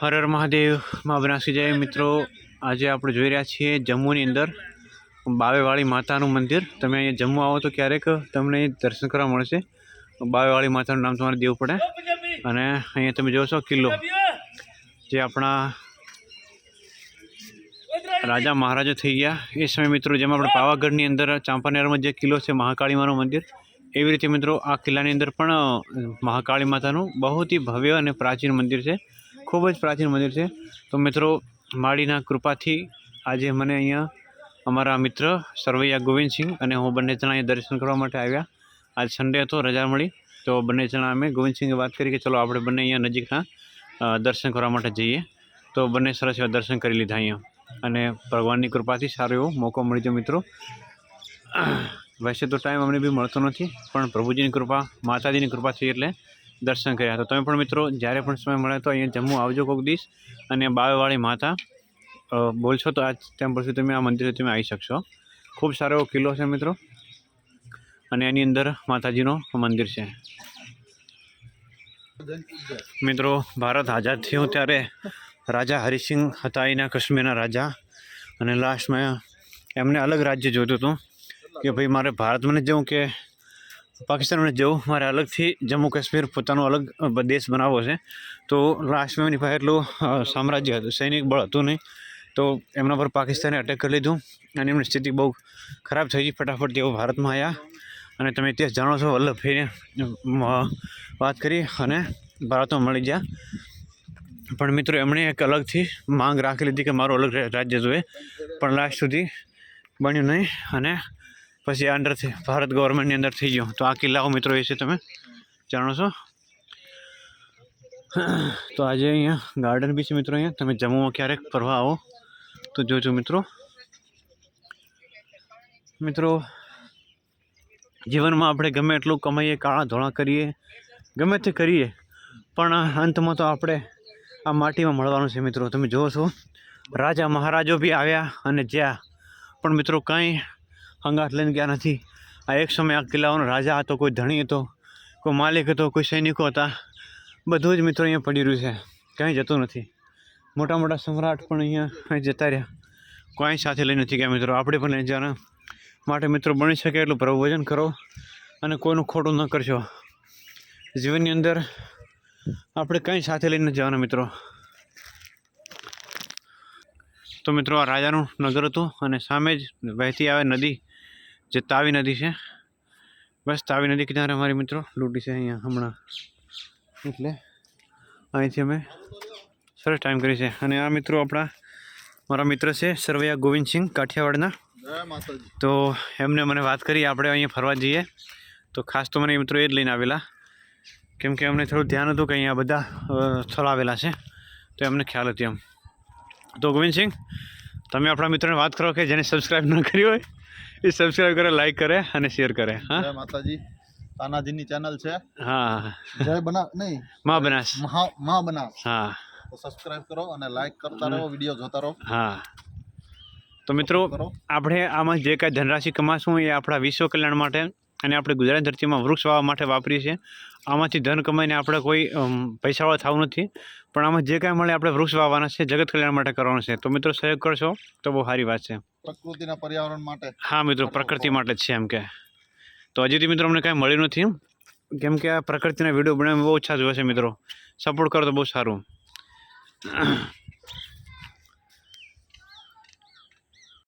હર હર મહાદેવ, માં બનાસી જય. મિત્રો, આજે આપણે જોઈ રહ્યા છીએ જમ્મુની અંદર બાવેવાળી માતાનું મંદિર. તમે અહીંયા જમ્મુ આવો તો ક્યારેક તમને દર્શન કરવા મળશે. બાવેવાળી માતાનું નામ તમારે દેવું પડે. અને અહીંયા તમે જોશો કિલ્લો, જે આપણા રાજા મહારાજા થઈ ગયા. એ સમય મિત્રો, જેમાં આપણે પાવાગઢની અંદર, ચાંપાનેરમાં જે કિલ્લો છે મહાકાળીમાનું મંદિર, એવી રીતે મિત્રો આ કિલ્લાની અંદર પણ મહાકાળી માતાનું બહુ ભવ્ય અને પ્રાચીન મંદિર છે. ખૂબ જ પ્રાચીન મંદિર છે. તો મિત્રો માળીના કૃપાથી આજે મને અહીંયા અમારા મિત્ર સરવૈયા ગોવિંદસિંહ અને હું બંને જણા અહીંયા દર્શન કરવા માટે આવ્યા. આજ સન્ડે હતો, રજા મળી. તો બંને જણા અમે ગોવિંદસિંહે વાત કરી કે ચલો આપણે બંને અહીંયા નજીકના દર્શન કરવા માટે જઈએ. તો બંને સરસ એવા દર્શન કરી લીધા અહીંયા. અને ભગવાનની કૃપાથી સારો એવો મોકો મળી ગયો મિત્રો. વૈસે તો ટાઈમ અમને બી મળતો નથી, પણ પ્રભુજીની કૃપા, માતાજીની કૃપા થઈ એટલે દર્શન કર્યા. હતા તમે પણ મિત્રો, જ્યારે પણ સમય મળે તો અહીંયા જમ્મુ આવજો કોક દિવસ. અને બાવેવાળી માતા બોલશો તો આ ટેમ્પલ પરથી તમે આ મંદિરે તમે આવી શકશો. ખૂબ સારો એવો કિલ્લો છે મિત્રો. અને એની અંદર માતાજીનું મંદિર છે. મિત્રો, ભારત આઝાદ થયું ત્યારે રાજા હરિસિંહ હતા અહીંના કાશ્મીરના રાજા. અને લાસ્ટમાં એમને અલગ રાજ્ય જોઈતું હતું કે ભાઈ, મારે ભારતમાં જવું કે પાકિસ્તાનમાં નથી જવું મારે અલગથી જમ્મુ કાશ્મીર પોતાનો અલગ દેશ બનાવવો છે, તો લાસ્ટમાં એમની પાસે એટલું સામ્રાજ્ય હતું, સૈનિક બળ હતું નહીં, તો એમના પર પાકિસ્તાને અટેક કરી લીધું અને એમની સ્થિતિ બહુ ખરાબ થઈ ગઈ, ફટાફટ તેઓ ભારતમાં આવ્યા અને તમે ઇતિહાસ જાણો છો વલ્લભભાઈને વાત કરી અને ભારતમાં મળી ગયા. પણ મિત્રો, એમણે એક અલગથી માંગ રાખી લીધી કે મારું અલગ રાજ્ય જોઈએ, પણ લાસ્ટ સુધી બન્યું નહીં અને પછી આ અંદરથી ભારત ગવર્મેન્ટની અંદર થઈ ગયું. તો આ કિલ્લાઓ મિત્રો વિશે તમે જાણો છો. તો આજે અહીંયા ગાર્ડન બી છે મિત્રો અહીંયા. તમે જમ્મુમાં ક્યારેક ફરવા આવો, તો જોજો મિત્રો. મિત્રો, જીવનમાં આપણે ગમે એટલું કમાઈએ, કાળા ધોળા કરીએ, ગમે તે કરીએ, પણ અંતમાં તો આપણે આ માટીમાં મળવાનું છે મિત્રો. તમે જુઓ છો, રાજા મહારાજો બી આવ્યા અને જ્યાં. પણ મિત્રો કાંઈ હંગાત લઈને ગયા નથી. આ એક સમય આ કિલ્લાઓનો રાજા હતો, કોઈ ધણી હતો, કોઈ માલિક હતો, કોઈ સૈનિકો હતા. બધું જ મિત્રો અહીંયા પડી રહ્યું છે. ક્યાંય જતું નથી. મોટા મોટા સમ્રાટ પણ અહીંયા અહીં જતા રહ્યા. કોઈ સાથે લઈ નથી ગયા મિત્રો. આપણે પણ લઈ જવાના. માટે મિત્રો બની શકે એટલું પ્રભુભજન કરો અને કોઈનું ખોટું ન કરશો. જીવનની અંદર આપણે કંઈ સાથે લઈને જવાના મિત્રો. તો મિત્રો આ રાજાનું નગર હતું અને સામે જ વહેતી આવે નદી જે તાવી નદી છે. બસ તાવી નદી કિનારે અમારી મિત્રો લૂંટી છે અહીંયા હમણાં. એટલે અહીંથી અમે સરસ ટાઈમ કરી છે. અને આ મિત્રો આપણા મારા મિત્ર છે સરવૈયા ગોવિંદસિંહ કાઠિયાવાડના. તો એમને મને વાત કરી આપણે અહીંયા ફરવા જઈએ. તો ખાસ તો મને મિત્રો એ જ લઈને આવેલા. કેમ કે અમને થોડું ધ્યાન હતું કે અહીંયા બધા સ્થળ આવેલા છે. તો એમને ખ્યાલ હતી એમ. તો ગોવિંદસિંહ તમે આપણા મિત્રોને વાત કરો કે જેને સબસ્ક્રાઈબ ન કરી હોય એ સબસ્ક્રાઈબ કરે લાઈક કરે અને શેર કરે હા? માતાજી. તાનાજીની ચેનલ છે. હા. જય બના નહીં. મા બનાસ. માં બનાસ. હા. તો સબસ્ક્રાઇબ કરો અને લાઈક કરતા રહો વીડિયો જોતા રહો. હા. તો મિત્રો આપણે આમાં જે કાંઈ ધનરાશિ કમાશું એ આપણા વિશ્વ કલ્યાણ માટે અને આપણે ગુજરાત ધરતીમાં વૃક્ષ વાવવા માટે વાપરીએ છીએ. આમાંથી ધન કમાઈને આપણે કોઈ પૈસાવાળા થવું નથી. પણ આમાં જે કાંઈ મળે આપણે વૃક્ષ વાવવાના છે જગત કલ્યાણ માટે કરવાનું છે. તો મિત્રો સહયોગ કરશો તો બહુ સારી વાત છે. પ્રકૃતિના પર્યાવરણ માટે. હા મિત્રો પ્રકૃતિ માટે જ છે એમ કે. તો હજી મિત્રો અમને કાંઈ મળ્યું નથી. કેમ કે આ પ્રકૃતિના વીડિયો બનાવવા બહુ ઓછા જોવે છે મિત્રો. સપોર્ટ કરો તો બહુ સારું.